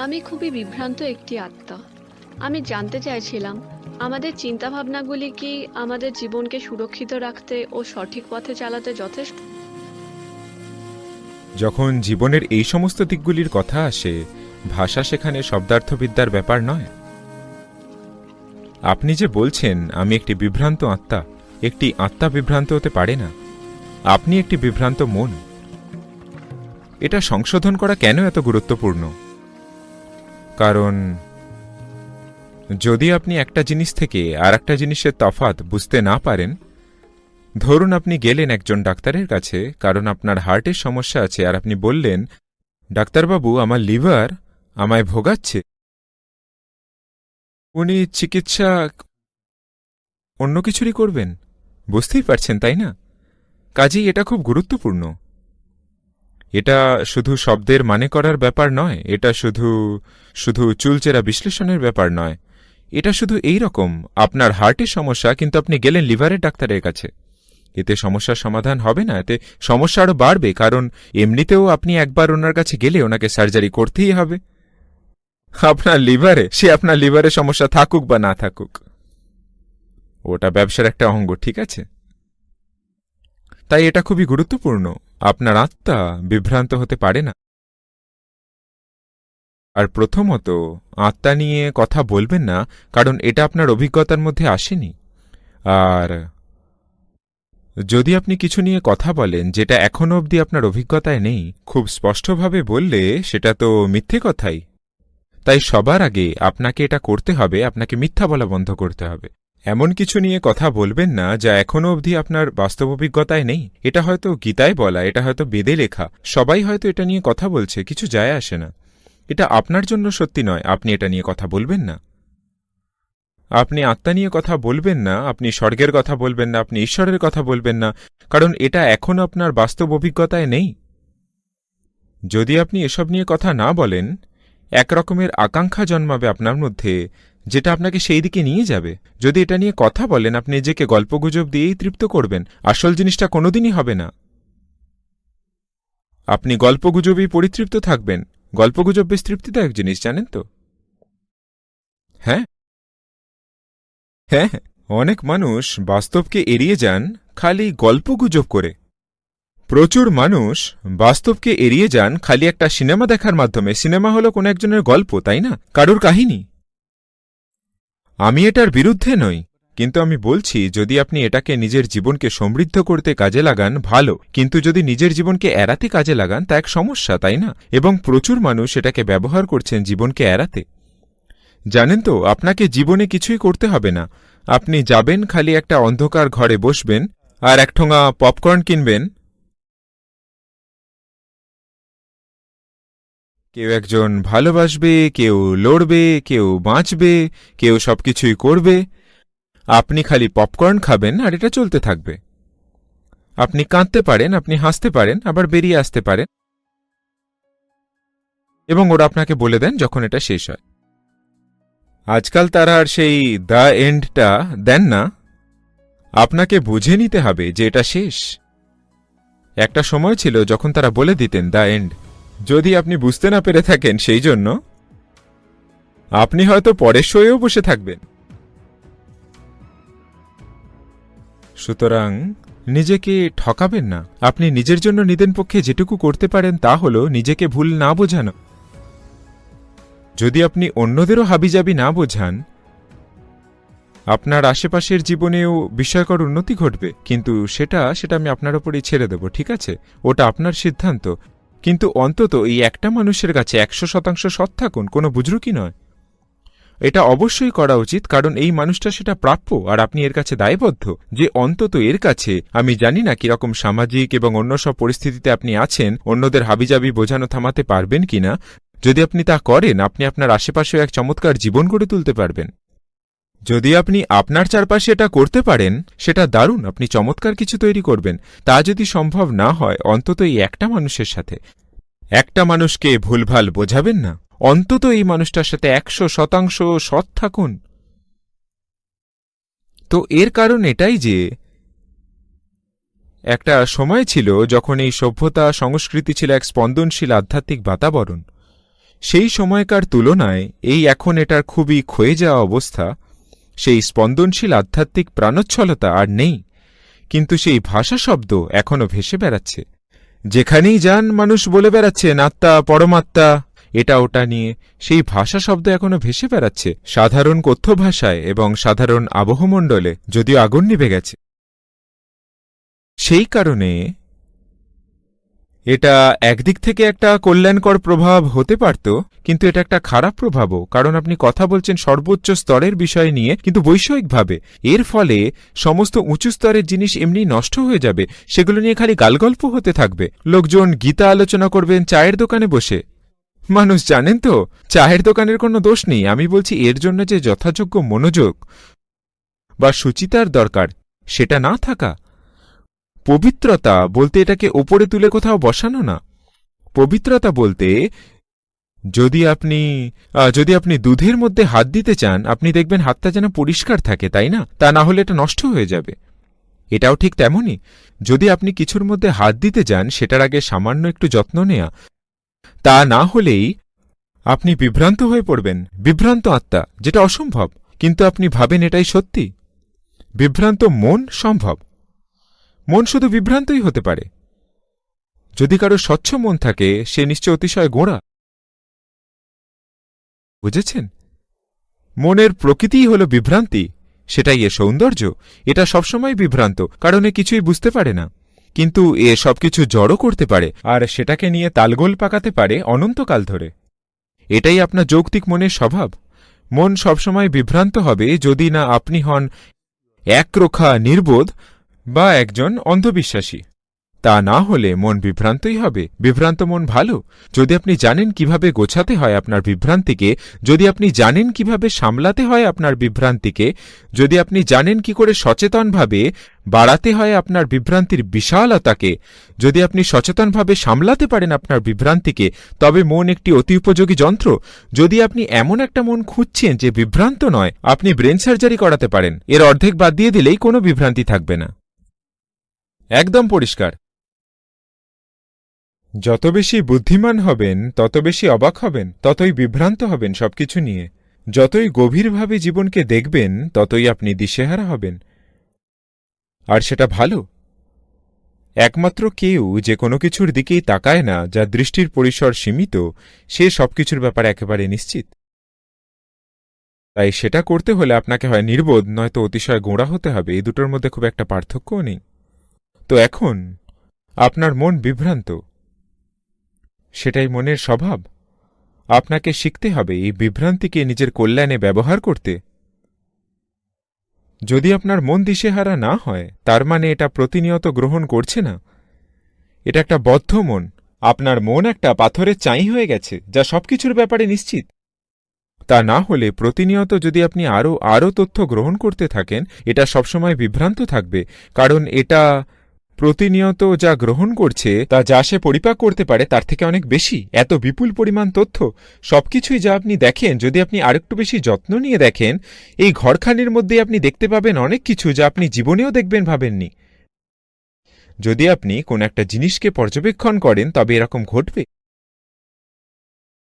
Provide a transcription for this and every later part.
আমি খুবই বিভ্রান্ত একটি আত্মা। আমি জানতে চাইছিলাম, আমাদের চিন্তাভাবনাগুলি কি আমাদের জীবনকে সুরক্ষিত রাখতে ও সঠিক পথে চালাতে যথেষ্ট? যখন জীবনের এই সমস্ত দিকগুলির কথা আসে, ভাষা সেখানে শব্দার্থবিদ্যার ব্যাপার নয়। আপনি যে বলছেন, আমি একটি বিভ্রান্ত আত্মা, একটি আত্মা বিভ্রান্ত হতে পারে না। আপনি একটি বিভ্রান্ত মন। এটা সংশোধন করা কেন এত গুরুত্বপূর্ণ? কারণ যদি আপনি একটা জিনিস থেকে আর একটা জিনিসের তফাৎ বুঝতে না পারেন, ধরুন আপনি গেলেন একজন ডাক্তারের কাছে, কারণ আপনার হার্টের সমস্যা আছে, আর আপনি বললেন, ডাক্তারবাবু, আমার লিভার আমায় ভোগাচ্ছে। উনি চিকিৎসা অন্য কিছুরই করবেন, বুঝতেই পারছেন, তাই না? কাজেই এটা খুব গুরুত্বপূর্ণ। এটা শুধু শব্দের মানে করার ব্যাপার নয়, এটা শুধু শুধু চুলচেরা বিশ্লেষণের ব্যাপার নয়। এটা শুধু এই রকম, আপনার হার্টের সমস্যা, কিন্তু আপনি গেলেন লিভারের ডাক্তারের কাছে। এতে সমস্যার সমাধান হবে না, এতে সমস্যা আরও বাড়বে, কারণ এমনিতেও আপনি একবার ওনার কাছে গেলে ওনাকে সার্জারি করতেই হবে। আপনার লিভারে, সে আপনার লিভারে সমস্যা থাকুক বা না থাকুক। ওটা ব্যবসার একটা অঙ্গ, ঠিক আছে? তাই এটা খুবই গুরুত্বপূর্ণ। আপনার আত্মা বিভ্রান্ত হতে পারে না। আর প্রথমত, আত্মা নিয়ে কথা বলবেন না, কারণ এটা আপনার অভিজ্ঞতার মধ্যে আসেনি। আর যদি আপনি কিছু নিয়ে কথা বলেন, যেটা এখনও অবধি আপনার অভিজ্ঞতায় নেই, খুব স্পষ্টভাবে বললে সেটা তো মিথ্যে কথাই। তাই সবার আগে আপনাকে এটা করতে হবে, আপনাকে মিথ্যা বলা বন্ধ করতে হবে। এমন কিছু নিয়ে কথা বলবেন না যা এখনও অবধি আপনার বাস্তব অভিজ্ঞতায় নেই। এটা হয়তো গীতায় বলা, এটা হয়তো বেদে লেখা। সবাই হয়তো এটা নিয়ে কথা বলছে, কিছু যায় আসে না। এটা আপনার জন্য সত্যি নয়, আপনি এটা নিয়ে কথা বলবেন না। আপনি আত্মা নিয়ে কথা বলবেন না, আপনি স্বর্গের কথা বলবেন না, আপনি ঈশ্বরের কথা বলবেন না, কারণ এটা এখনও আপনার বাস্তব অভিজ্ঞতায় নেই। যদি আপনি এসব নিয়ে কথা না বলেন, একরকমের আকাঙ্ক্ষা জন্মাবে আপনার মধ্যে যেটা আপনাকে সেই দিকে নিয়ে যাবে। যদি এটা নিয়ে কথা বলেন আপনি নিজেকে গল্পগুজব দিয়েই তৃপ্ত করবেন। আসল জিনিসটা কোনোদিনই হবে না। আপনি গল্পগুজবেই পরিতৃপ্ত থাকবেন। গল্পগুজব বেশ তৃপ্তিদায়ক জিনিস জানেন তো? হ্যাঁ। হ্যাঁ হ্যাঁ, অনেক মানুষ বাস্তবকে এড়িয়ে যান খালি গল্পগুজব করে। প্রচুর মানুষ বাস্তবকে এড়িয়ে যান খালি একটা সিনেমা দেখার মাধ্যমে। সিনেমা হলো কোনো একজনের গল্প তাই না? কারুর কাহিনী। আমি এটার বিরুদ্ধে নই। কিন্তু আমি বলছি, যদি আপনি এটাকে নিজের জীবনকে সমৃদ্ধ করতে কাজে লাগান, ভালো। কিন্তু যদি নিজের জীবনকে এড়াতে কাজে লাগান, তা এক সমস্যা, তাই না? এবং প্রচুর মানুষ এটাকে ব্যবহার করছেন জীবনকে এড়াতে। জানেন তো, আপনাকে জীবনে কিছুই করতে হবে না। আপনি যাবেন, খালি একটা অন্ধকার ঘরে বসবেন, আর এক ঠোঙা পপকর্ন কিনবেন কেউ একজন ভালোবাসবে, কেউ লড়বে, কেউ বাঁচবে, কেউ সবকিছুই করবে। আপনি খালি পপকর্ন খাবেন আর এটা চলতে থাকবে। আপনি কাঁদতে পারেন, আপনি হাসতে পারেন, আবার বেরিয়ে আসতে পারেন। এবং ওরা আপনাকে বলে দেন যখন এটা শেষ হয়। আজকাল তারা আর সেই দ্য এন্ডটা দেন না। আপনাকে বুঝে নিতে হবে যে এটা শেষ। একটা সময় ছিল যখন তারা বলে দিতেন দ্য এন্ড। যদি আপনি বুঝতে না পেরে থাকেন সেই জন্য, আপনি হয়তো পরের শোয়েও বসে থাকবেন। সুতরাং, নিজেকে ঠকাবেন না। আপনি নিজের জন্য নিদেন পক্ষে যেটুকু করতে পারেন তা হল নিজেকে ভুল না বোঝানো। যদি আপনি অন্যদেরও হাবিজাবি না বোঝান, আপনার আশেপাশের জীবনেও বিস্ময়কর উন্নতি ঘটবে। কিন্তু সেটা সেটা আমি আপনার ওপরেই ছেড়ে দেব, ঠিক আছে? ওটা আপনার সিদ্ধান্ত। কিন্তু অন্তত এই একটা মানুষের কাছে একশো শতাংশ সৎ থাকুন, কোনো বুজরুকি নয়। এটা অবশ্যই করা উচিত, কারণ এই মানুষটা সেটা প্রাপ্য, আর আপনি এর কাছে দায়বদ্ধ। যে অন্তত এর কাছে, আমি জানি না কীরকম সামাজিক এবং অন্য সব পরিস্থিতিতে আপনি আছেন, অন্যদের হাবিজাবি বোঝানো থামাতে পারবেন কিনা। যদি আপনি তা করেন, আপনি আপনার আশেপাশেও এক চমৎকার জীবন গড়ে তুলতে পারবেন। যদি আপনি আপনার চারপাশে এটা করতে পারেন, সেটা দারুণ। আপনি চমৎকার কিছু তৈরি করবেন। তা যদি সম্ভব না হয়, অন্তত এই একটা মানুষের সাথে। একটা মানুষকে ভুলভাল বোঝাবেন না। অন্তত এই মানুষটার সাথে একশো শতাংশ সৎ থাকুন। তো এর কারণ এটাই যে, একটা সময় ছিল যখন এই সভ্যতা সংস্কৃতি ছিল এক স্পন্দনশীল আধ্যাত্মিক বাতাবরণ। সেই সময়কার তুলনায় এই এখন এটার খুবই ক্ষয়ে যাওয়া অবস্থা সেই স্পন্দনশীল আধ্যাত্মিক প্রাণোচ্ছলতা আর নেই, কিন্তু সেই ভাষা শব্দ এখনও ভেসে বেড়াচ্ছে। যেখানেই যান, মানুষ বলে বেড়াচ্ছেন, আত্মা, পরমাত্মা। এটা ওটা নিয়ে সেই ভাষা শব্দ এখনও ভেসে বেড়াচ্ছে, সাধারণ কথ্য ভাষায় এবং সাধারণ আবহমণ্ডলে, যদিও আগুন নিভে গেছে। সেই কারণে এটা একদিক থেকে একটা কল্যাণকর প্রভাব হতে পারত, কিন্তু এটা একটা খারাপ প্রভাবও, কারণ আপনি কথা বলছেন সর্বোচ্চ স্তরের বিষয় নিয়ে, কিন্তু বৈষয়িকভাবে, এর ফলে সমস্ত উঁচু স্তরের জিনিস এমনি নষ্ট হয়ে যাবে, সেগুলো নিয়ে খালি গালগল্প হতে থাকবে। লোকজন গীতা আলোচনা করবেন, চায়ের দোকানে বসে। মানুষ জানেন তো, চায়ের দোকানের কোনো দোষ নেই, আমি বলছি এর জন্য যে যথাযোগ্য মনোযোগ বা সুচিতার দরকার, সেটা না থাকা পবিত্রতা বলতে এটাকে ওপরে তুলে কোথাও বসানো না। পবিত্রতা বলতে, যদি আপনি যদি আপনি দুধের মধ্যে হাত দিতে চান, আপনি দেখবেন হাতটা যেন পরিষ্কার থাকে, তাই না? তা না হলে এটা নষ্ট হয়ে যাবে। এটাও ঠিক তেমনই। যদি আপনি কিছুর মধ্যে হাত দিতে যান, সেটার আগে সামান্য একটু যত্ন নেয়া। তা না হলেই আপনি বিভ্রান্ত হয়ে পড়বেন। বিভ্রান্ত আত্মা, যেটা অসম্ভব। কিন্তু আপনি ভাবেন এটাই সত্যি। বিভ্রান্ত মন সম্ভব। মন শুধু বিভ্রান্তই হতে পারে। যদি কারও স্বচ্ছ মন থাকে, সে নিশ্চয় অতিশয় গোঁড়া। বুঝেছেন? মনের প্রকৃতিই হল বিভ্রান্তি। সেটাই এ সৌন্দর্য। এটা সবসময় বিভ্রান্ত, কারণে কিছুই বুঝতে পারে না। কিন্তু এ সবকিছু জড়ো করতে পারে, আর সেটাকে নিয়ে তালগোল পাকাতে পারে অনন্তকাল ধরে। এটাই আপনার যৌক্তিক মনের স্বভাব। মন সবসময় বিভ্রান্ত হবে যদি না আপনি হন একরোখা নির্বোধ বা একজন অন্ধবিশ্বাসী। তা না হলে মন বিভ্রান্তই হবে। বিভ্রান্ত মন ভালো? যদি আপনি জানেন কীভাবে গোছাতে হয় আপনার বিভ্রান্তিকে, যদি আপনি জানেন কীভাবে সামলাতে হয় আপনার বিভ্রান্তিকে, যদি আপনি জানেন কি করে সচেতনভাবে বাড়াতে হয় আপনার বিভ্রান্তির বিশালতাকে, যদি আপনি সচেতনভাবে সামলাতে পারেন আপনার বিভ্রান্তিকে, তবে মন একটি অতি উপযোগী যন্ত্র। যদি আপনি এমন একটা মন খুঁজছেন যে বিভ্রান্ত নয়, আপনি ব্রেন সার্জারি করাতে পারেন। এর অর্ধেক বাদ দিয়ে দিলেই কোনো বিভ্রান্তি থাকবে না। একদম পরিষ্কার। যত বেশি বুদ্ধিমান হবেন, তত বেশি অবাক হবেন, ততই বিভ্রান্ত হবেন সবকিছু নিয়ে। যতই গভীরভাবে জীবনকে দেখবেন, ততই আপনি দিশেহারা হবেন। আর সেটা ভালো। একমাত্র কেউ যে কোনো কিছুর দিকেই তাকায় না, যা দৃষ্টির পরিসর সীমিত, সে সবকিছুর ব্যাপারে একেবারে নিশ্চিত। তাই সেটা করতে হলে আপনাকে হয় নির্বোধ, নয়তো অতিশয় গোঁড়া হতে হবে, এই দুটোর মধ্যে খুব একটা পার্থক্যও নেই। তো এখন আপনার মন বিভ্রান্ত। সেটাই মনের স্বভাব। আপনাকে শিখতে হবে এই বিভ্রান্তিকে নিজের কল্যাণে ব্যবহার করতে। যদি আপনার মন দিশেহারা না হয়, তার মানে এটা প্রতিনিয়ত গ্রহণ করছে না। এটা একটা বদ্ধ মন। আপনার মন একটা পাথরের চাই হয়ে গেছে, যা সবকিছুর ব্যাপারে নিশ্চিত। তা না হলে প্রতিনিয়ত যদি আপনি আরও আরও তথ্য গ্রহণ করতে থাকেন, এটা সবসময় বিভ্রান্ত থাকবে। কারণ এটা প্রতিনিয়ত যা গ্রহণ করছে, তা যা সে পরিপাক করতে পারে, তার থেকে অনেক বেশি। এত বিপুল পরিমাণ তথ্য, সবকিছুই যা আপনি দেখেন, যদি আপনি আরেকটু বেশি যত্ন নিয়ে দেখেন, এই ঘরখানির মধ্যে আপনি দেখতে পাবেন অনেক কিছু যা আপনি জীবনেও দেখবেন ভাবেননি। যদি আপনি কোন একটা জিনিসকে পর্যবেক্ষণ করেন, তবে এরকম ঘটবে।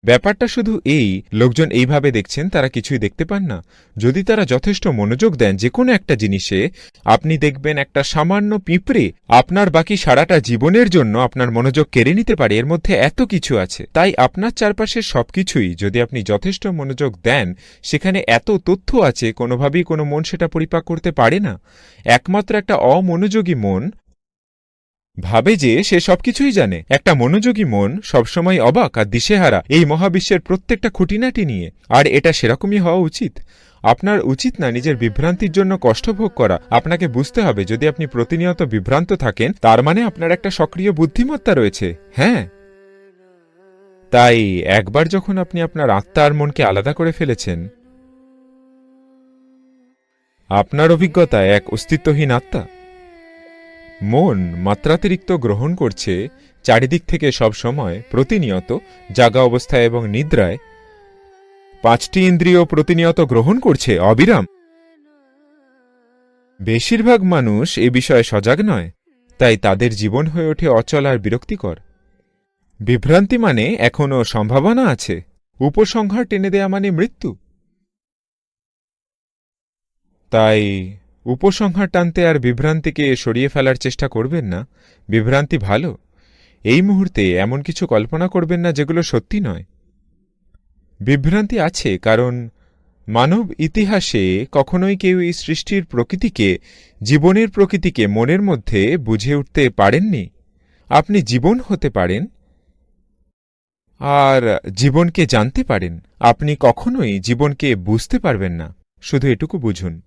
ব্যাপারটা শুধু এই, লোকজন এইভাবে দেখছেন, তারা কিছুই দেখতে পান না। যদি তারা যথেষ্ট মনোযোগ দেন যে কোনো একটা জিনিসে, আপনি দেখবেন একটা সামান্য পিঁপড়ে আপনার বাকি সারাটা জীবনের জন্য আপনার মনোযোগ কেড়ে নিতে পারে, এর মধ্যে এত কিছু আছে। তাই আপনার চারপাশের সবকিছুই যদি আপনি যথেষ্ট মনোযোগ দেন, সেখানে এত তথ্য আছে, কোনোভাবেই কোনো মন সেটা পরিপাক করতে পারে না। একমাত্র একটা অমনোযোগী মন ভাবে যে সে সবকিছুই জানে। একটা মনোযোগী মন সবসময় অবাক আর দিশেহারা এই মহাবিশ্বের প্রত্যেকটা খুঁটিনাটি নিয়ে। আর এটা সেরকমই হওয়া উচিত। আপনার উচিত না নিজের বিভ্রান্তির জন্য কষ্ট ভোগ করা। আপনাকে বুঝতে হবে যদি আপনি প্রতিনিয়ত বিভ্রান্ত থাকেন, তার মানে আপনার একটা সক্রিয় বুদ্ধিমত্তা রয়েছে। হ্যাঁ। তাই একবার যখন আপনি আপনার আত্মা আর মনকে আলাদা করে ফেলেছেন, আপনার অভিজ্ঞতা এক অস্তিত্বহীন আত্মা। মন মাত্রাতিরিক্ত গ্রহণ করছে, চারিদিক থেকে সব সময় প্রতিনিয়ত জাগা অবস্থায় এবং নিদ্রায়। পাঁচটি ইন্দ্রিয় প্রতিনিয়ত গ্রহণ করছে, অবিরাম। বেশিরভাগ মানুষ এ বিষয়ে সজাগ নয়, তাই তাদের জীবন হয়ে ওঠে অচল আর বিরক্তিকর। বিভ্রান্তি মানে এখনও সম্ভাবনা আছে, উপসংহার টেনে দেয়া মানে মৃত্যু। তাই উপসংহার টানতে আর বিভ্রান্তিকে সরিয়ে ফেলার চেষ্টা করবেন না। বিভ্রান্তি ভালো। এই মুহূর্তে এমন কিছু কল্পনা করবেন না যেগুলো সত্যি নয়। বিভ্রান্তি আছে, কারণ মানব ইতিহাসে কখনোই কেউ এই সৃষ্টির প্রকৃতিকে, জীবনের প্রকৃতিকে মনের মধ্যে বুঝে উঠতে পারেননি। আপনি জীবন হতে পারেন আর জীবনকে জানতে পারেন। আপনি কখনোই জীবনকে বুঝতে পারবেন না। শুধু এটুকু বুঝুন।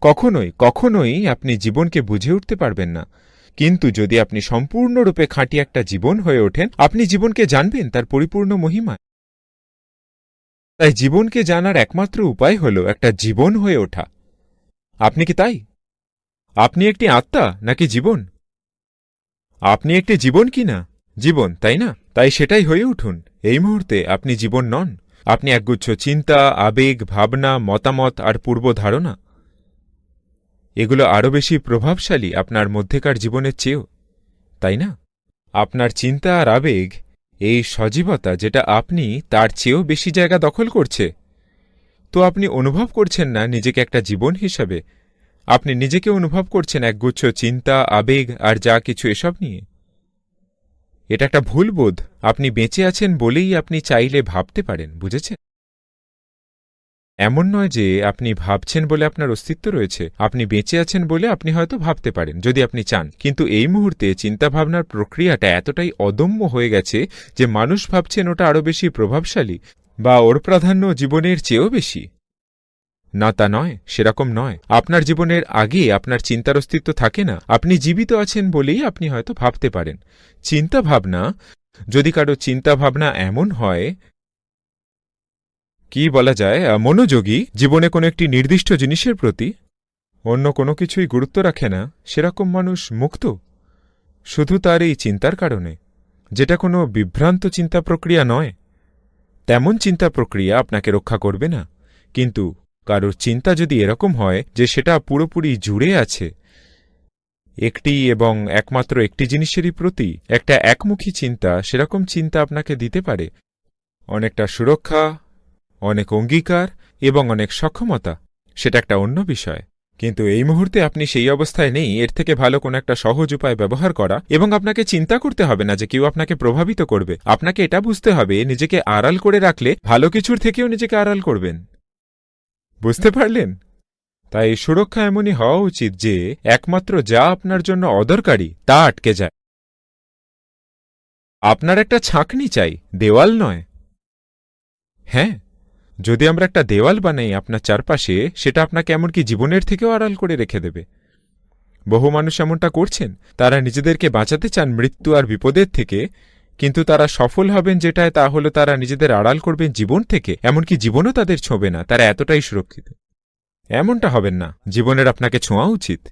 কখনোই কখনোই আপনি জীবনকে বুঝে উঠতে পারবেন না। কিন্তু যদি আপনি সম্পূর্ণরূপে খাঁটি একটা জীবন হয়ে ওঠেন, আপনি জীবনকে জানবেন তার পরিপূর্ণ মহিমায় তাই জীবনকে জানার একমাত্র উপায় হল একটা জীবন হয়ে ওঠা। আপনি কি তাই? আপনি একটি আত্মা নাকি জীবন? আপনি একটি জীবন কি না? জীবন, তাই না? তাই সেটাই হয়ে উঠুন। এই মুহূর্তে আপনি জীবন নন। আপনি একগুচ্ছ চিন্তা, আবেগ, ভাবনা, মতামত আর পূর্ব ধারণা এগুলো আরও বেশি প্রভাবশালী আপনার মধ্যেকার জীবনের চেয়েও, তাই না? আপনার চিন্তা আর আবেগ, এই সজীবতা যেটা আপনি তার চেয়েও বেশি জায়গা দখল করছে। তো আপনি অনুভব করছেন না নিজেকে একটা জীবন হিসাবে? আপনি নিজেকে অনুভব করছেন একগুচ্ছ চিন্তা, আবেগ আর যা কিছু এসব নিয়ে? এটা একটা ভুল বোধ। আপনি বেঁচে আছেন বলেই আপনি চাইলে ভাবতে পারেন, বুঝেছেন? এমন নয় যে আপনি ভাবছেন বলে আপনার অস্তিত্ব রয়েছে। আপনি বেঁচে আছেন বলে আপনি হয়তো ভাবতে পারেন, যদি আপনি চান। কিন্তু এই মুহূর্তে চিন্তাভাবনার প্রক্রিয়াটা এতটাই অদম্য হয়ে গেছে যে মানুষ ভাবছেন ওটা আরও বেশি প্রভাবশালী বা ওর প্রাধান্য জীবনের চেয়েও বেশি। না, তা নয়, সেরকম নয়। আপনার জীবনের আগে আপনার চিন্তার অস্তিত্ব থাকে না। আপনি জীবিত আছেন বলেই আপনি হয়তো ভাবতে পারেন। চিন্তা ভাবনা যদি কারও চিন্তা ভাবনা এমন হয় কি বলা যায় মনোযোগী জীবনে কোনো একটি নির্দিষ্ট জিনিসের প্রতি অন্য কোনো কিছুই গুরুত্ব রাখে না, সেরকম মানুষ মুক্ত? শুধু তার এই চিন্তার কারণে, যেটা কোনো বিভ্রান্ত চিন্তা প্রক্রিয়া নয়। তেমন চিন্তা প্রক্রিয়া আপনাকে রক্ষা করবে না, কিন্তু কারোর চিন্তা যদি এরকম হয় যে সেটা পুরোপুরি জুড়ে আছে, একটি এবং একমাত্র একটি জিনিসেরই প্রতি একটা একমুখী চিন্তা, সেরকম চিন্তা আপনাকে দিতে পারে। অনেকটা সুরক্ষা অনেক অঙ্গীকার এবং অনেক সক্ষমতা, সেটা একটা অন্য বিষয়। কিন্তু এই মুহূর্তে আপনি সেই অবস্থায় নেই, এর থেকে ভালো কোনো একটা সহজ উপায় ব্যবহার করা এবং আপনাকে চিন্তা করতে হবে না যে কেউ আপনাকে প্রভাবিত করবে। আপনাকে এটা বুঝতে হবে, নিজেকে আড়াল করে রাখলে ভালো কিছুর থেকেও নিজেকে আড়াল করবেন। বুঝতে পারলেন? তাই সুরক্ষা এমনই হওয়া উচিত যে, একমাত্র যা আপনার জন্য অদরকারি, তা আটকে যায়। আপনার একটা ছাঁকনি চাই, দেওয়াল নয়। হ্যাঁ যদি আমরা একটা দেওয়াল বানাই আপনার চারপাশে, সেটা আপনাকে এমনকি জীবনের থেকেও আড়াল করে রেখে দেবে। বহু মানুষ এমনটা করছেন। তারা নিজেদেরকে বাঁচাতে চান মৃত্যু আর বিপদের থেকে, কিন্তু তারা সফল হবেন যেটায় তা হলো তারা নিজেদের আড়াল করবেন জীবন থেকে, এমনকি জীবনও তাদের ছোঁবে না, তারা এতটাই সুরক্ষিত। এমনটা হবেন না, জীবনের আপনাকে ছোঁয়া উচিত।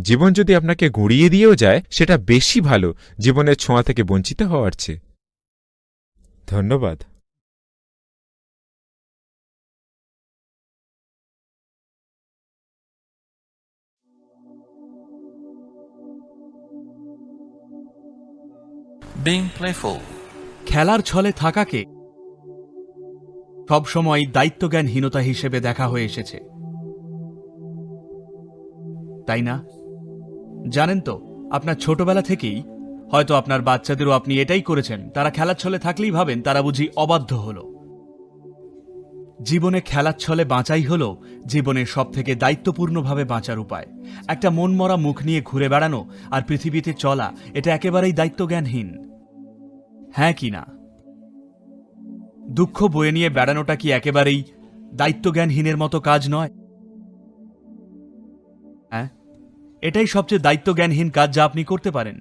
জীবন যদি আপনাকে গুঁড়িয়ে দিয়েও যায়, সেটা বেশি ভালো, জীবনের ছোঁয়া থেকে বঞ্চিত হওয়ার চেয়ে। ধন্যবাদ। খেলার ছলে থাকাকে সবসময় দায়িত্বজ্ঞানহীনতা হিসেবে দেখা হয়ে এসেছে। তাই না? জানেন তো, আপনার ছোটবেলা থেকেই হয়তো আপনার বাচ্চাদেরও আপনি এটাই করেছেন, তারা খেলার ছলে থাকলেই ভাবেন তারা বুঝি অবাধ্য হল। জীবনে খেলার ছলে বাঁচাই হল জীবনের সব থেকে দায়িত্বপূর্ণভাবে বাঁচার উপায়। একটা মনমরা মুখ নিয়ে ঘুরে বেড়ানো আর পৃথিবীতে চলা, এটা একেবারেই দায়িত্বজ্ঞানহীন। হ্যাঁ কি না? দুঃখ বয়ে নিয়ে বেড়ানোটা কি একেবারেই দায়িত্বজ্ঞানহীনের মতো কাজ নয়? হ্যাঁ এটাই সবচেয়ে দায়িত্বজ্ঞানহীন কাজ যা আপনি করতে পারেন।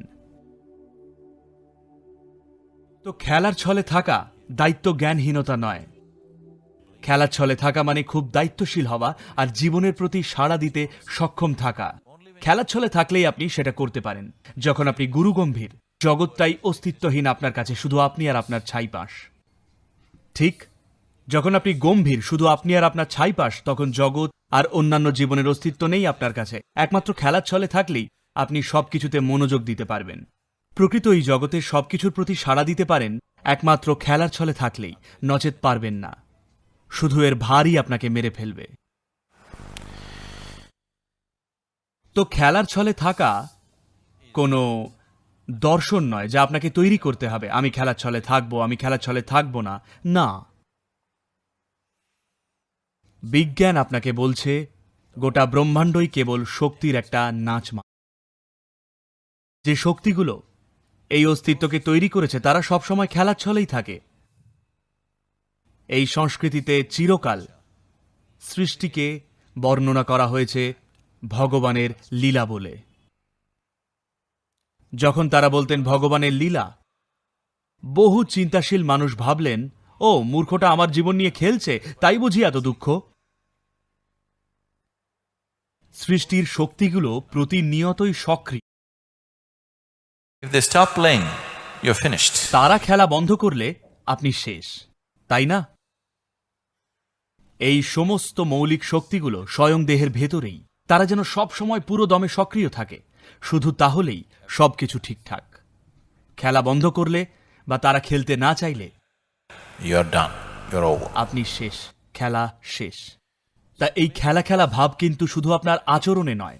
তো খেলার ছলে থাকা দায়িত্বজ্ঞানহীনতা নয়। খেলার ছলে থাকা মানে খুব দায়িত্বশীল হওয়া আর জীবনের প্রতি সাড়া দিতে সক্ষম থাকা। খেলার ছলে থাকলেই আপনি সেটা করতে পারেন, যখন আপনি গুরুগম্ভীর। জগৎটাই অস্তিত্বহীন আপনার কাছে, শুধু আপনি আর আপনার ছাইপাশ। ঠিক? যখন আপনি গম্ভীর, শুধু আপনি আর আপনার ছাইপাশ, তখন জগৎ আর অন্যান্য জীবনের অস্তিত্ব নেই আপনার কাছে। একমাত্র খেলার ছলে থাকলেই আপনি সবকিছুতে মনোযোগ দিতে পারবেন। প্রকৃত এই জগতের সব কিছুর প্রতি সাড়া দিতে পারেন, একমাত্র খেলার ছলে থাকলেই নচেত পারবেন না। শুধু এর ভারই আপনাকে মেরে ফেলবে। তো খেলার ছলে থাকা কোনো দর্শন নয়, যা আপনাকে তৈরি করতে হবে। আমি খেলার ছলে থাকব, আমি খেলার ছলে থাকব না। না। বিজ্ঞান আপনাকে বলছে, গোটা ব্রহ্মাণ্ডই কেবল শক্তির একটা নাচ মা- যে শক্তিগুলো এই অস্তিত্বকে তৈরি করেছে, তারা সবসময় খেলার ছলেই থাকে। এই সংস্কৃতিতে চিরকাল সৃষ্টিকে বর্ণনা করা হয়েছে ভগবানের লীলা বলে। যখন তারা বলতেন ভগবানের লীলা। বহু চিন্তাশীল মানুষ ভাবলেন ও মূর্খটা আমার জীবন নিয়ে খেলছে তাই বুঝি এত দুঃখ? সৃষ্টির শক্তিগুলো প্রতিনিয়তই সক্রিয়. তারা খেলা বন্ধ করলে আপনি শেষ তাই না? এই সমস্ত মৌলিক শক্তিগুলো স্বয়ং দেহের ভেতরেই। তারা যেন সব সময় পুরো দমে সক্রিয় থাকে। শুধু তাহলেই সবকিছু ঠিকঠাক। খেলা বন্ধ করলে বা তারা খেলতে না চাইলে আপনি শেষ। খেলা শেষ। তা এই খেলা খেলা ভাব কিন্তু শুধু আপনার আচরণে নয়।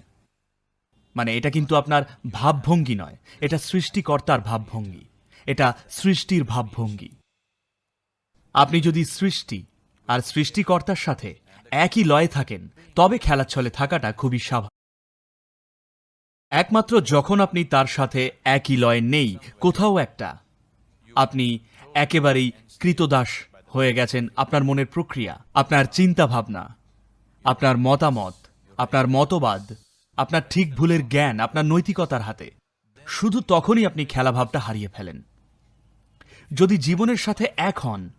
মানে এটা কিন্তু আপনার ভাবভঙ্গি নয়। এটা সৃষ্টিকর্তার ভাবভঙ্গি। এটা সৃষ্টির ভাবভঙ্গি। আপনি যদি সৃষ্টি আর সৃষ্টিকর্তার সাথে একই লয়ে থাকেন তবে খেলার ছলে থাকাটা খুবই স্বাভাবিক। একমাত্র যখন আপনি তার সাথে একই লয় নেই, কোথাও একটা। আপনি একেবারেই কৃতদাস হয়ে গেছেন আপনার মনের প্রক্রিয়া, আপনার চিন্তা ভাবনা আপনার মতামত, আপনার মতবাদ, আপনার ঠিক ভুলের জ্ঞান, আপনার নৈতিকতার হাতে। শুধু তখনই আপনি খেলাভাবটা হারিয়ে ফেলেন। যদি জীবনের সাথে এক হন,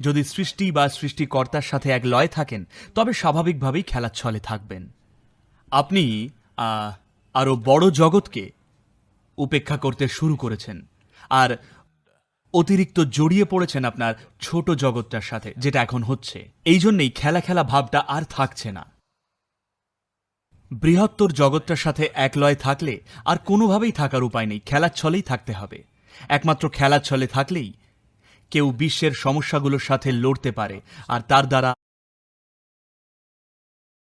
যদি সৃষ্টি বা সৃষ্টিকর্তার সাথে এক লয় থাকেন, তবে স্বাভাবিকভাবেই খেলার ছলে থাকবেন। আপনি আহ, আরও বড় জগৎকে উপেক্ষা করতে শুরু করেছেন। আর অতিরিক্ত জড়িয়ে পড়েছেন আপনার ছোট জগৎটার সাথে যেটা এখন হচ্ছে। এই জন্যেই খেলা খেলা ভাবটা আর থাকছে না। বৃহত্তর জগৎটার সাথে এক লয় থাকলে আর কোনোভাবেই থাকার উপায় নেই। খেলার ছলেই থাকতে হবে। একমাত্র খেলার ছলে থাকলেই কেউ বিশ্বের সমস্যাগুলোর সাথে লড়তে পারে আর তার দ্বারা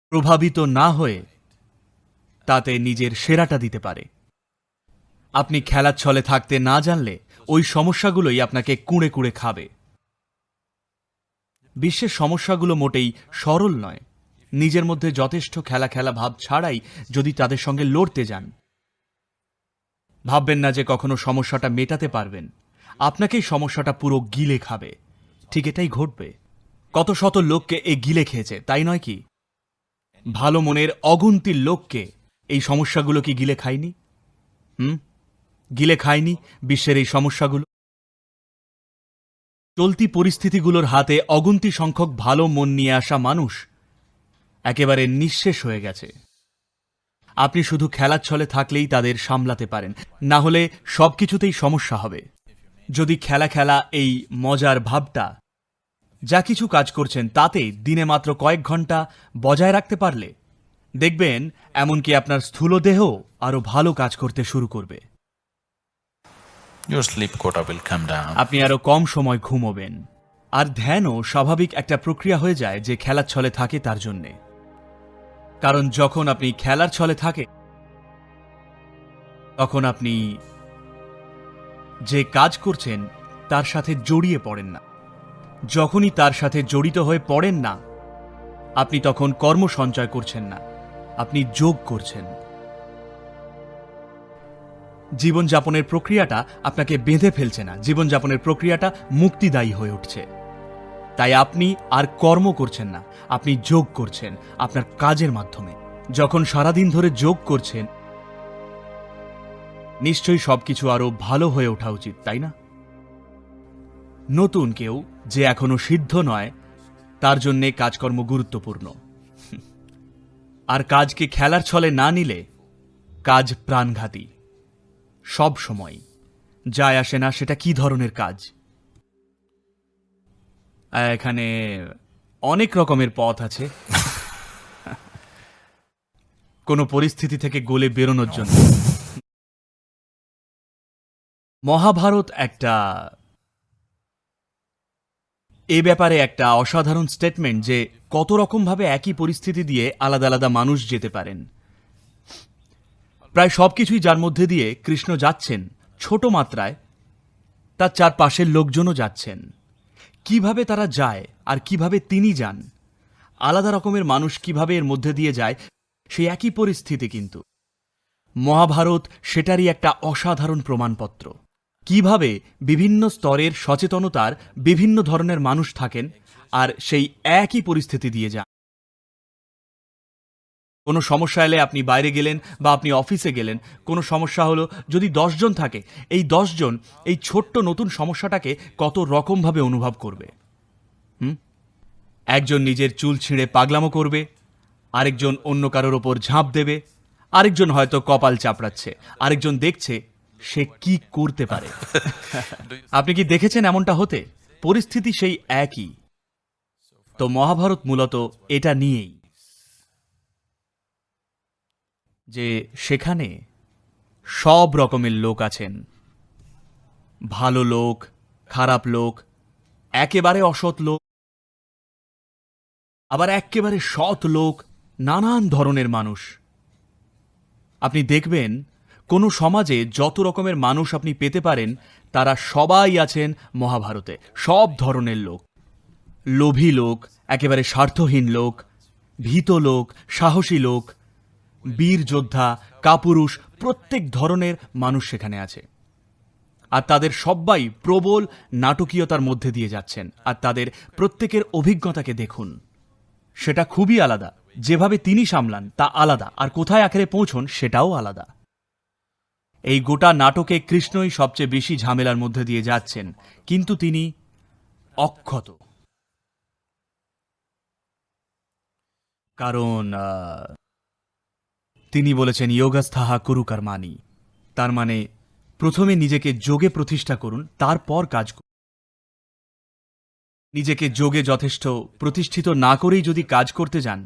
প্রভাবিত না হয়ে তাতে নিজের সেরাটা দিতে পারে। আপনি খেলার ছলে থাকতে না জানলে ওই সমস্যাগুলোই আপনাকে কুঁড়ে কুঁড়ে খাবে। বিশ্বের সমস্যাগুলো মোটেই সরল নয়। নিজের মধ্যে যথেষ্ট খেলা খেলা ভাব ছাড়াই যদি তাদের সঙ্গে লড়তে যান। ভাববেন না যে কখনো সমস্যাটা মেটাতে পারবেন। আপনাকেই সমস্যাটা পুরো গিলে খাবে। ঠিক এটাই ঘটবে। কত শত লোককে এ গিলে খেয়েছে, তাই নয় কি? ভালো মনের অগুন্তির লোককে এই সমস্যাগুলো কি গিলে খায়নি হুম? গিলে খায়নি বিশ্বের এই সমস্যাগুলো? চলতি পরিস্থিতিগুলোর হাতে অগুন্তি সংখ্যক ভালো মন নিয়ে আসা মানুষ একেবারে নিঃশেষ হয়ে গেছে। আপনি শুধু খেলার ছলে থাকলেই তাদের সামলাতে পারেন। না হলে সব কিছুতেই সমস্যা হবে। যদি খেলা খেলা এই মজার ভাবটা যা কিছু কাজ করছেন তাতে দিনে মাত্র কয়েক ঘণ্টা বজায় রাখতে পারলে দেখবেন এমনকি আপনার স্থূল দেহ আরও ভালো কাজ করতে শুরু করবে। Your sleep quota will come down. আপনি আরও কম সময় ঘুমোবেন। আর ধ্যানও স্বাভাবিক একটা প্রক্রিয়া হয়ে যায় যে খেলার ছলে থাকে তার জন্যে। কারণ যখন আপনি খেলার ছলে থাকে তখন আপনি যে কাজ করছেন তার সাথে জড়িয়ে পড়েন না। যখনই তার সাথে জড়িত হয়ে পড়েন না আপনি তখন কর্ম সঞ্চয় করছেন না। আপনি যোগ করছেন। জীবনযাপনের প্রক্রিয়াটা আপনাকে বেঁধে ফেলছে না। জীবনযাপনের প্রক্রিয়াটা মুক্তিদায়ী হয়ে উঠছে। তাই আপনি আর কর্ম করছেন না। আপনি যোগ করছেন আপনার কাজের মাধ্যমে। যখন সারাদিন ধরে যোগ করছেন, নিশ্চয়ই সবকিছু আরও ভালো হয়ে ওঠা উচিত, তাই না? নতুন কেউ যে এখনও সিদ্ধ নয়, তার জন্যে কাজকর্ম গুরুত্বপূর্ণ। আর কাজকে খেলার ছলে না নিলে কাজ প্রাণঘাতী। সব সময় যায় আসে না সেটা কি ধরনের কাজ? এখানে অনেক রকমের পথ আছে। কোনো পরিস্থিতি থেকে গলে বেরোনোর জন্য। মহাভারত একটা এ ব্যাপারে একটা অসাধারণ স্টেটমেন্ট যে কত রকমভাবে একই পরিস্থিতি দিয়ে আলাদা আলাদা মানুষ যেতে পারেন। প্রায় সবকিছুই যার মধ্যে দিয়ে কৃষ্ণ যাচ্ছেন, ছোট মাত্রায় তার চারপাশের লোকজনও যাচ্ছেন। কীভাবে তারা যায় আর কীভাবে তিনি যান, আলাদা রকমের মানুষ কীভাবে এর মধ্যে দিয়ে যায় সেই একই পরিস্থিতি কিন্তু। মহাভারত সেটারই একটা অসাধারণ প্রমাণপত্র। কীভাবে বিভিন্ন স্তরের সচেতনতার বিভিন্ন ধরনের মানুষ থাকেন আর সেই একই পরিস্থিতি দিয়ে যান। কোনো সমস্যা এলে আপনি বাইরে গেলেন বা আপনি অফিসে গেলেন, কোনো সমস্যা হলো যদি দশজন থাকে, এই দশজন এই ছোট্ট নতুন সমস্যাটাকে কত রকমভাবে অনুভব করবে? হুম? একজন নিজের চুল ছিঁড়ে পাগলামো করবে, আরেকজন অন্য কারোর ওপর ঝাঁপ দেবে, আরেকজন হয়তো কপাল চাপড়াচ্ছে, আরেকজন দেখছে সে কি করতে পারে? আপনি কি দেখেছেন এমনটা হতে? পরিস্থিতি সেই একই। তো মহাভারত মূলত এটা নিয়েই। যে সেখানে সব রকমের লোক আছেন। ভালো লোক, খারাপ লোক, একেবারে অসৎ লোক, আবার একেবারে সৎ লোক, নানান ধরনের মানুষ। আপনি দেখবেন কোনো সমাজে যত রকমের মানুষ আপনি পেতে পারেন, তারা সবাই আছেন মহাভারতে। সব ধরনের লোক। লোভী লোক, একেবারে স্বার্থহীন লোক, ভীত লোক, সাহসী লোক, বীর যোদ্ধা, কাপুরুষ, প্রত্যেক ধরনের মানুষ সেখানে আছে। আর তাদের সবাই প্রবল নাটকীয়তার মধ্যে দিয়ে যাচ্ছেন। আর তাদের প্রত্যেকের অভিজ্ঞতাকে দেখুন। সেটা খুবই আলাদা। যেভাবে তিনি সামলান, তা আলাদা। আর কোথায় আখেরে পৌঁছন, সেটাও আলাদা। এই গোটা নাটকে কৃষ্ণই সবচেয়ে বেশি ঝামেলার মধ্যে দিয়ে যাচ্ছেন, কিন্তু তিনি অক্ষত। কারণ তিনি বলেছেন যোগাস্থাহা কুরু কর্মানি তার মানে প্রথমে নিজেকে যোগে প্রতিষ্ঠা করুন, তারপর কাজ করুন। নিজেকে যোগে যথেষ্ট প্রতিষ্ঠিত না করেই যদি কাজ করতে যান,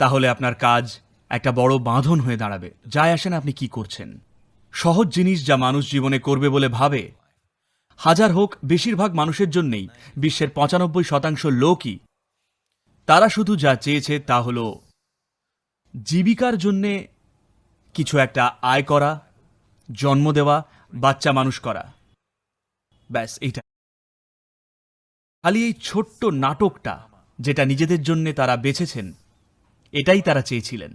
তাহলে আপনার কাজ একটা বড় বাঁধন হয়ে দাঁড়াবে। যায় আসেন আপনি কি করছেন। সহজ জিনিস যা মানুষ জীবনে করবে বলে ভাবে। হাজার হোক, বেশিরভাগ মানুষের জন্যেই বিশ্বের পঁচানব্বই শতাংশ লোকই তারা শুধু যা চেয়েছে তা হল জীবিকার জন্যে কিছু একটা আয় করা, জন্ম দেওয়া, বাচ্চা মানুষ করা। ব্যাস, এইটা। খালি এই ছোট্ট নাটকটা যেটা নিজেদের জন্য তারা বেছেছেন, এটাই তারা চেয়েছিলেন।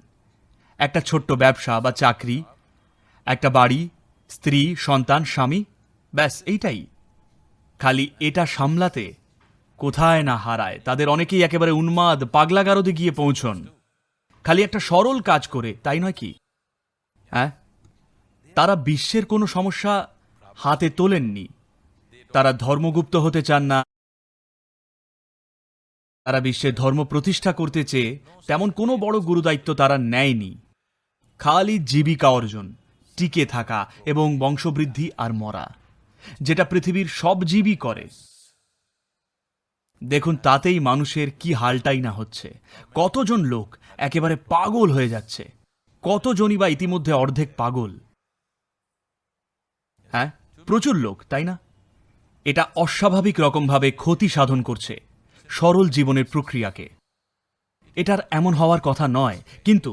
একটা ছোট্ট ব্যবসা বা চাকরি একটা বাড়ি, স্ত্রী, সন্তান, স্বামী, ব্যাস, এইটাই। খালি এটা সামলাতে কোথায় না হারায়। তাদের অনেকেই একেবারে উন্মাদ, পাগলাগারদে গিয়ে পৌঁছন। খালি একটা সরল কাজ করে, তাই নয় কি? হ্যাঁ তারা বিশ্বের কোনো সমস্যা হাতে তোলেননি। তারা ধর্মগুপ্ত হতে চান না। তারা বিশ্বের ধর্ম প্রতিষ্ঠা করতে চেয়ে তেমন কোনো বড় গুরুদায়িত্ব তারা নেয়নি। খালি জীবিকা অর্জন। টিকে থাকা এবং বংশবৃদ্ধি আর মরা, যেটা পৃথিবীর সব জীবই করে। দেখুন, তাতেই মানুষের কি হালটাই না হচ্ছে। কতজন লোক একেবারে পাগল হয়ে যাচ্ছে। কতজনই বা ইতিমধ্যে অর্ধেক পাগল। হ্যাঁ প্রচুর লোক, তাই না? এটা অস্বাভাবিক রকমভাবে ক্ষতি সাধন করছে সরল জীবনের প্রক্রিয়াকে। এটার এমন হওয়ার কথা নয়, কিন্তু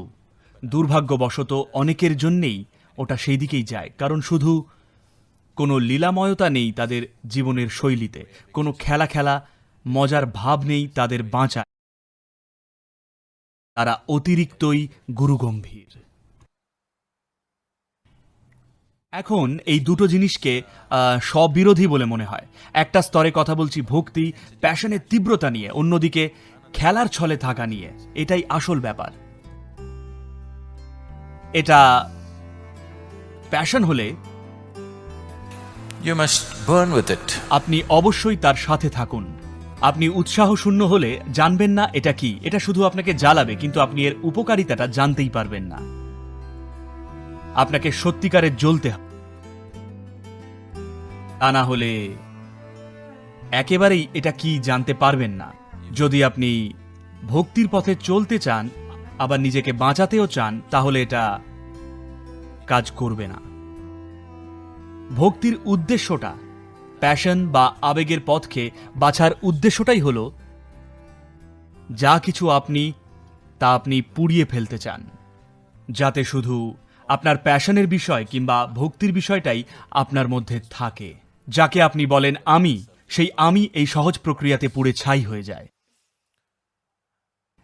দুর্ভাগ্যবশত অনেকের জন্যেই ওটা সেই দিকেই যায়, কারণ শুধু কোনো লীলাময়তা নেই তাদের জীবনের শৈলীতে, কোনো খেলা খেলা, মজার ভাব নেই তাদের বাঁচা তারা অতিরিক্তই গুরুগম্ভীর। এখন এই দুটো জিনিসকে স্ববিরোধী বলে মনে হয়। একটা স্তরে কথা বলছি ভক্তি, প্যাশনের তীব্রতা নিয়ে, অন্যদিকে খেলার ছলে থাকা নিয়ে। এটাই আসল ব্যাপার। এটা প্যাশন হলে You must burn with it. আপনি অবশ্যই তার সাথে থাকুন। আপনি উৎসাহ শূন্য হলে জানবেন না এটা কি। এটা শুধু আপনাকে জ্বালাবে কিন্তু আপনি এর উপকারিতাটা জানতেই পারবেন না। আপনাকে সত্যিকারের জ্বলতে হবে। তা না হলে একেবারেই এটা কি জানতে পারবেন না। যদি আপনি ভক্তির পথে চলতে চান আবার নিজেকে বাঁচাতেও চান তাহলে এটা কাজ করবে না। ভক্তির উদ্দেশ্যটা, প্যাশন বা আবেগের পথকে বাছার উদ্দেশ্যটাই হলো, যা কিছু আপনি, তা আপনি পুড়িয়ে ফেলতে চান। যাতে শুধু আপনার প্যাশনের বিষয় কিংবা ভক্তির বিষয়টাই আপনার মধ্যে থাকে। যাকে আপনি বলেন আমি, সেই আমি এই সহজ প্রক্রিয়াতে পুড়ে ছাই হয়ে যায়।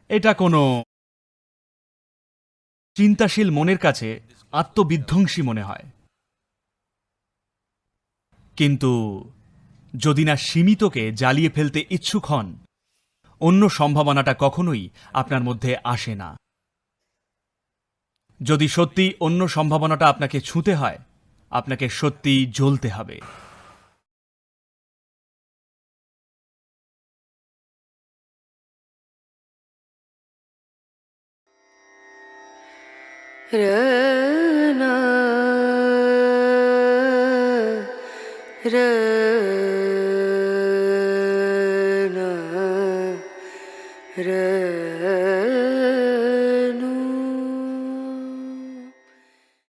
এটা কোনো চিন্তাশীল মনের কাছে আত্মবিধ্বংসী মনে হয়। কিন্তু যদি না সীমিতকে জ্বালিয়ে ফেলতে ইচ্ছুক হন, অন্য সম্ভাবনাটা কখনোই আপনার মধ্যে আসে না। যদি সত্যি অন্য সম্ভাবনাটা আপনাকে ছুঁতে হয়, আপনাকে সত্যি জ্বলতে হবে। Rana